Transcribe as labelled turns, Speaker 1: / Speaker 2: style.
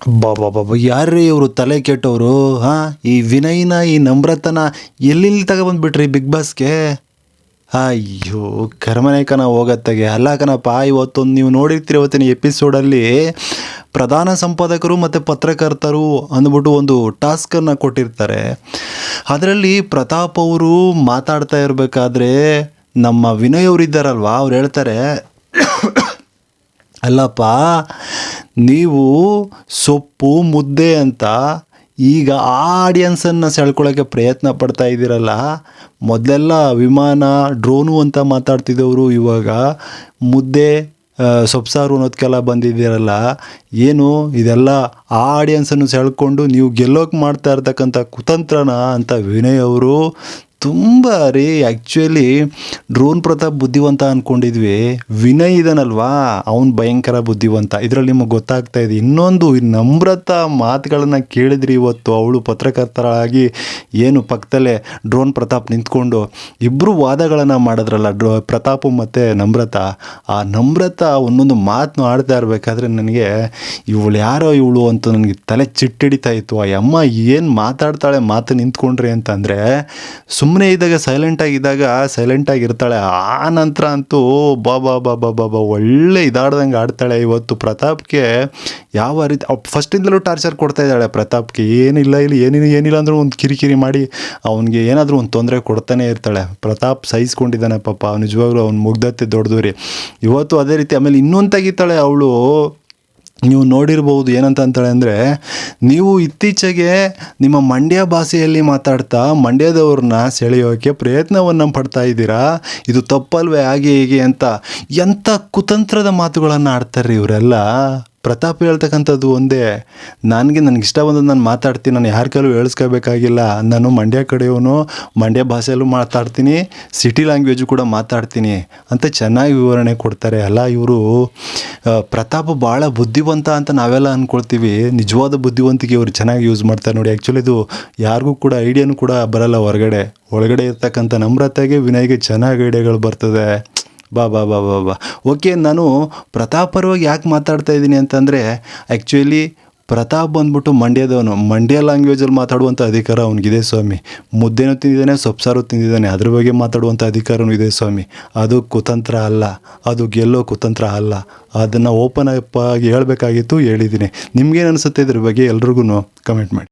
Speaker 1: ಬಾಬಾ ಯಾರ್ರೀ ಇವರು ತಲೆ ಕೆಟ್ಟವರು? ಹಾಂ, ಈ ವಿನಯ್ನ, ಈ ನಮ್ರತನ ಎಲ್ಲೆಲ್ಲಿ ತಗೊಬಂದ್ಬಿಟ್ರಿ ಬಿಗ್ ಬಾಸ್ಗೆ ಅಯ್ಯೋ, ಕರ್ಮನೆ ಕಣ ಹೋಗತ್ತಗೆ. ಅಲ್ಲ ಕಣಪ್ಪ, ಇವತ್ತೊಂದು ನೀವು ನೋಡಿರ್ತೀರಿ ಇವತ್ತಿನ ಎಪಿಸೋಡಲ್ಲಿ ಪ್ರಧಾನ ಸಂಪಾದಕರು ಮತ್ತು ಪತ್ರಕರ್ತರು ಅಂದ್ಬಿಟ್ಟು ಒಂದು ಟಾಸ್ಕನ್ನು ಕೊಟ್ಟಿರ್ತಾರೆ. ಅದರಲ್ಲಿ ಪ್ರತಾಪ್ ಅವರು ಮಾತಾಡ್ತಾ ಇರಬೇಕಾದ್ರೆ ನಮ್ಮ ವಿನಯ್ ಅವರು ಇದ್ದಾರಲ್ವಾ ಅವ್ರು ಹೇಳ್ತಾರೆ, ಅಲ್ಲಪ್ಪ ನೀವು ಸೊಪ್ಪು, ಮುದ್ದೆ ಅಂತ ಈಗ ಆ ಆಡಿಯನ್ಸನ್ನು ಸೆಳ್ಕೊಳ್ಳೋಕ್ಕೆ ಪ್ರಯತ್ನ ಪಡ್ತಾ ಇದ್ದೀರಲ್ಲ, ಮೊದಲೆಲ್ಲ ವಿಮಾನ ಡ್ರೋನು ಅಂತ ಮಾತಾಡ್ತಿದ್ದವರು ಇವಾಗ ಮುದ್ದೆ ಸೊಪ್ಸಾರು ಅನ್ನೋದಕ್ಕೆಲ್ಲ ಬಂದಿದ್ದೀರಲ್ಲ, ಏನು ಇದೆಲ್ಲ ಆ ಆಡಿಯನ್ಸನ್ನು ಸೆಳ್ಕೊಂಡು ನೀವು ಗೆಲ್ಲೋಕೆ ಮಾಡ್ತಾ ಇರ್ತಕ್ಕಂಥ ಕುತಂತ್ರನ ಅಂತ ವಿನಯ್ ಅವರು ತುಂಬ ರೀ ಆ್ಯಕ್ಚುಲಿ ಡ್ರೋನ್ ಪ್ರತಾಪ್ ಬುದ್ಧಿವಂತ ಅಂದ್ಕೊಂಡಿದ್ವಿ ವಿನಯ್ ಇದನಲ್ವಾ? ಅವನು ಭಯಂಕರ ಬುದ್ಧಿವಂತ. ಇದರಲ್ಲಿ ನಿಮಗೆ ಗೊತ್ತಾಗ್ತಾ ಇದೆ. ಇನ್ನೊಂದು ನಮ್ರತ ಮಾತುಗಳನ್ನು ಕೇಳಿದ್ರಿ ಇವತ್ತು. ಅವಳು ಪತ್ರಕರ್ತರಾಗಿ ಏನು ಪಕ್ಕದಲ್ಲೇ ಡ್ರೋನ್ ಪ್ರತಾಪ್ ನಿಂತ್ಕೊಂಡು ಇಬ್ಬರು ವಾದಗಳನ್ನು ಮಾಡಿದ್ರಲ್ಲ, ಡ್ರೋ ಪ್ರತಾಪು ಮತ್ತು ನಮ್ರತ. ಆ ನಮ್ರತ ಒಂದೊಂದು ಮಾತನ್ನು ಆಡ್ತಾ ಇರಬೇಕಾದ್ರೆ ನನಗೆ ಇವಳು ಯಾರೋ ಇವಳು ಅಂತ ನನಗೆ ತಲೆ ಚಿಟ್ಟಿಡಿತಾ ಇತ್ತು. ಆ ಅಮ್ಮ ಏನು ಮಾತಾಡ್ತಾಳೆ ಮಾತು ನಿಂತ್ಕೊಂಡ್ರಿ ಅಂತಂದರೆ ಸುಮ್ಮನೆ ಇದ್ದಾಗ ಸೈಲೆಂಟಾಗಿದ್ದಾಗ ಸೈಲೆಂಟಾಗಿ ಇರ್ತಾಳೆ. ಆ ನಂತರ ಅಂತೂ ಬಾ ಬಾ ಬಾ ಬಾ ಬಾ ಬಾ, ಒಳ್ಳೆ ಇದಾಡ್ದಂಗೆ ಆಡ್ತಾಳೆ ಇವತ್ತು ಪ್ರತಾಪ್ಗೆ. ಯಾವ ರೀತಿ ಫಸ್ಟಿಂದಲೂ ಟಾರ್ಚರ್ ಕೊಡ್ತಾ ಇದ್ದಾಳೆ ಪ್ರತಾಪ್ಗೆ. ಏನಿಲ್ಲ, ಇಲ್ಲಿ ಏನಿಲ್ಲ ಏನಿಲ್ಲ ಅಂದರೂ ಒಂದು ಕಿರಿಕಿರಿ ಮಾಡಿ ಅವನಿಗೆ ಏನಾದರೂ ಒಂದು ತೊಂದರೆ ಕೊಡ್ತಾನೆ ಇರ್ತಾಳೆ. ಪ್ರತಾಪ್ ಸಹಿಸ್ಕೊಂಡಿದ್ದಾನೆ ಪಾಪ. ನಿಜವಾಗ್ಲೂ ಅವ್ನು ಮುಗ್ಧತೆ ದೊಡ್ಡದು ರೀ. ಇವತ್ತು ಅದೇ ರೀತಿ ಆಮೇಲೆ ಇನ್ನೊಂದು ತೆಗಿತಾಳೆ ಅವಳು. ನೀವು ನೋಡಿರ್ಬೋದು ಏನಂತ ಅಂತಾಳೆ ಅಂದರೆ, ನೀವು ಇತ್ತೀಚೆಗೆ ನಿಮ್ಮ ಮಂಡ್ಯ ಭಾಷೆಯಲ್ಲಿ ಮಾತಾಡ್ತಾ ಮಂಡ್ಯದವ್ರನ್ನ ಸೆಳೆಯೋಕ್ಕೆ ಪ್ರಯತ್ನವನ್ನು ಪಡ್ತಾ ಇದ್ದೀರಾ? ಇದು ತಪ್ಪಲ್ವೇ? ಹಾಗೆ ಹೀಗೆ ಅಂತ ಎಂಥ ಕುತಂತ್ರದ ಮಾತುಗಳನ್ನು ಆಡ್ತಾರೆ ಇವರೆಲ್ಲ? ಪ್ರತಾಪ್ ಹೇಳ್ತಕ್ಕಂಥದ್ದು ಒಂದೇ, ನನಗೆ ನನಗೆ ಇಷ್ಟ ಬಂದದ್ದು ನಾನು ಮಾತಾಡ್ತೀನಿ, ನಾನು ಯಾರ ಕೈಲೂ ಹೇಳಿಸ್ಕೋಬೇಕಾಗಿಲ್ಲ. ನಾನು ಮಂಡ್ಯ ಕಡೆಯವನು, ಮಂಡ್ಯ ಭಾಷೆಯಲ್ಲೂ ಮಾತಾಡ್ತೀನಿ, ಸಿಟಿ ಲ್ಯಾಂಗ್ವೇಜು ಕೂಡ ಮಾತಾಡ್ತೀನಿ ಅಂತ ಚೆನ್ನಾಗಿ ವಿವರಣೆ ಕೊಡ್ತಾರೆ. ಅಲ್ಲ ಇವರು ಪ್ರತಾಪ್ ಭಾಳ ಬುದ್ಧಿವಂತ ಅಂತ ನಾವೆಲ್ಲ ಅಂದ್ಕೊಳ್ತೀವಿ ನಿಜವಾದ ಬುದ್ಧಿವಂತಿಕೆ ಇವರು ಚೆನ್ನಾಗಿ ಯೂಸ್ ಮಾಡ್ತಾರೆ ನೋಡಿ. ಆ್ಯಕ್ಚುಲಿ ಇದು ಯಾರಿಗೂ ಕೂಡ ಐಡಿಯಾನು ಕೂಡ ಬರಲ್ಲ ಹೊರಗಡೆ. ಒಳಗಡೆ ಇರ್ತಕ್ಕಂಥ ನಮ್ರತೆಗೆ, ವಿನಯ್ಗೆ ಚೆನ್ನಾಗಿ ಐಡಿಯಾಗಳು ಬರ್ತದೆ. ಬಾ ಬಾ ಬಾ ಬಾ ಬಾ. ಓಕೆ ನಾನು ಪ್ರತಾಪ್ ಪರವಾಗಿ ಯಾಕೆ ಮಾತಾಡ್ತಾ ಇದ್ದೀನಿ ಅಂತಂದರೆ ಆ್ಯಕ್ಚುಲಿ ಪ್ರತಾಪ್ ಬಂದ್ಬಿಟ್ಟು ಮಂಡ್ಯದವನು. ಮಂಡ್ಯ ಲ್ಯಾಂಗ್ವೇಜಲ್ಲಿ ಮಾತಾಡುವಂಥ ಅಧಿಕಾರ ಅವನಿಗಿದೆ ಸ್ವಾಮಿ. ಮುದ್ದೆನೂ ತಿಂದಿದ್ದಾನೆ, ಸೊಪ್ಸಾರು ತಿಂದಿದ್ದಾನೆ, ಅದ್ರ ಬಗ್ಗೆ ಮಾತಾಡುವಂಥ ಅಧಿಕಾರನೂ ಇದೆ ಸ್ವಾಮಿ. ಅದು ಕುತಂತ್ರ ಅಲ್ಲ. ಅದು ಗೆಲ್ಲೋ ಕುತಂತ್ರ ಅಲ್ಲ. ಅದನ್ನು ಓಪನ್ ಅಪ್ ಆಗಿ ಹೇಳಬೇಕಾಗಿತ್ತು, ಹೇಳಿದ್ದೀನಿ. ನಿಮ್ಗೇನು ಅನಿಸುತ್ತೆ ಇದ್ರ ಬಗ್ಗೆ ಎಲ್ರಿಗೂ ಕಮೆಂಟ್ ಮಾಡಿ.